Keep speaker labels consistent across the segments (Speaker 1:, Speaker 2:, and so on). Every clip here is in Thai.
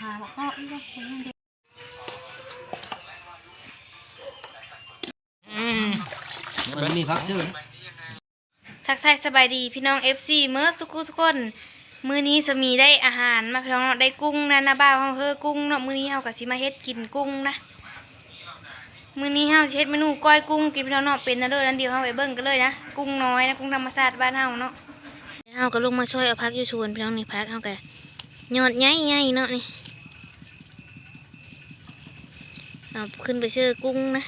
Speaker 1: หาบอกก็อีกแล้วคนนั้นเด็ก
Speaker 2: มันมีพักชื่อ
Speaker 3: ทักทายสบายดีพี่น้อง FC เมื่อทุกคนทุกคน มื้อนี้สมีได้อาหารมาพี่น้องเนาะได้กุ้งนะนาบ่าวเฮาเฮอกุ้งเนาะมื้อนี้เฮาก็สิมาเฮ็ดกินกุ้งนะมื้อนี้เฮาสิเฮ็ดเมนูก้อยกุ้งกินพี่น้องเนาะเป็นนะเด้อนั้นเดียวเฮาไปเบิ่งกันเลยนะกุ้งน้อยนะกุ้งธรรมชาติบ้านเฮาเนาะเฮาก็ลงมาช่วยเอาพักอยู่ชวนพี่น้องนี่พักเฮาก็ยอดใหญ่ๆเนาะนี่ เอาขึ้นไปเชื่อกุ้งนะ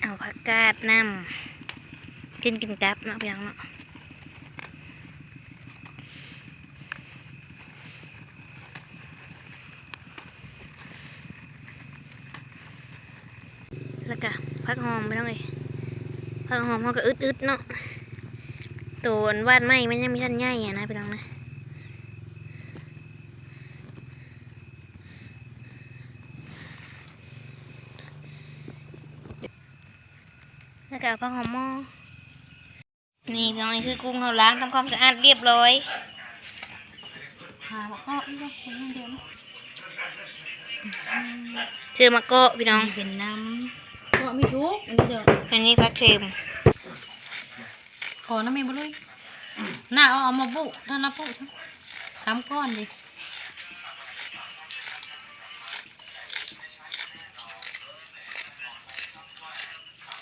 Speaker 3: เอาผักกาดน้ำกินกินกับเนาะพี่น้องเนาะแล้วก็ผักหอมพี่น้องเอ้ยผักหอมเขาก็อึดๆเนาะตัวอันวาดไหมมันยังมีทันใหญ่อะนะพี่น้องนะ แล้วก็เอาผักหอมหม้อนี่พี่น้องนี่คือกุ้งเขาล้างทำความสะอาดเรียบร้อย
Speaker 1: หาบอกก็อีกแล้วคนนั้นเดียว
Speaker 3: เจอมะเกาะพี่น้อง
Speaker 1: มีเป็นน้ำก็มีทุกอันนี้เดี๋ยว
Speaker 3: อันนี้ผักเค็ม
Speaker 1: ขอน้ำมีบ่เลยหน้าเอาเอามาบุท่านละปุทำก้อนดิ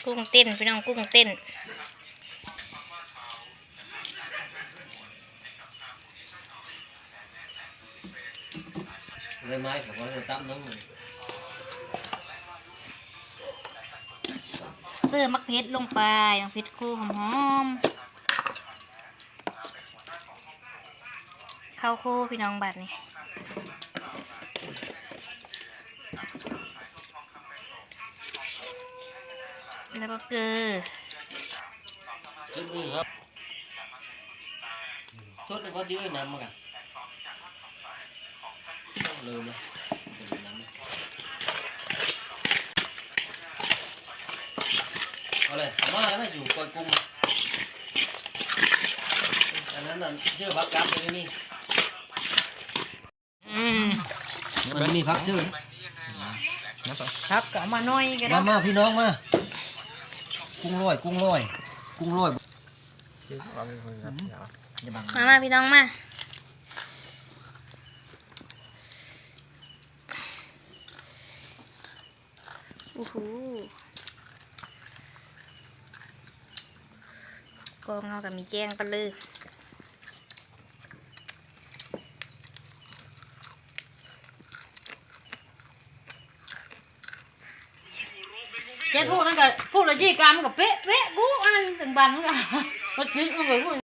Speaker 3: กุ้งเต้นพี่น้องกุ้งเต้น
Speaker 2: เลยไม้กับว่าจะตั้มน้ำมัน
Speaker 3: เสื้อมักเพชรลงไปมักเพชรคู่หอมๆข้าวคู่พี่น้องบัดนี่แล้ว ก็เกลือ
Speaker 2: ชุดนี้ครับชุดนี้ก็ดิ้วน้ำมากันลืมนะน้ำเอาเลยมาแล้วมาอยู่กอยกุ้งอันนั้นน่ะชื่อพักกับเลยนี่
Speaker 3: อืม
Speaker 2: มันมีพักชื่อ
Speaker 1: ครับก็เอามาหน่อยก็ได้
Speaker 2: มามาพี่น้องมา กุ้งลอยกุ้งลอยกุ้งลอย
Speaker 3: มามาพี่น้องมาโอ้โหกองเอากับมีแจ้งกันเลย
Speaker 1: เจ็ดพูดนั่นก็พูดละยี่กรรมกับเป๊ะเป๊ะกูอันนั้นถึงบันก็มันจิ้มันก็พูด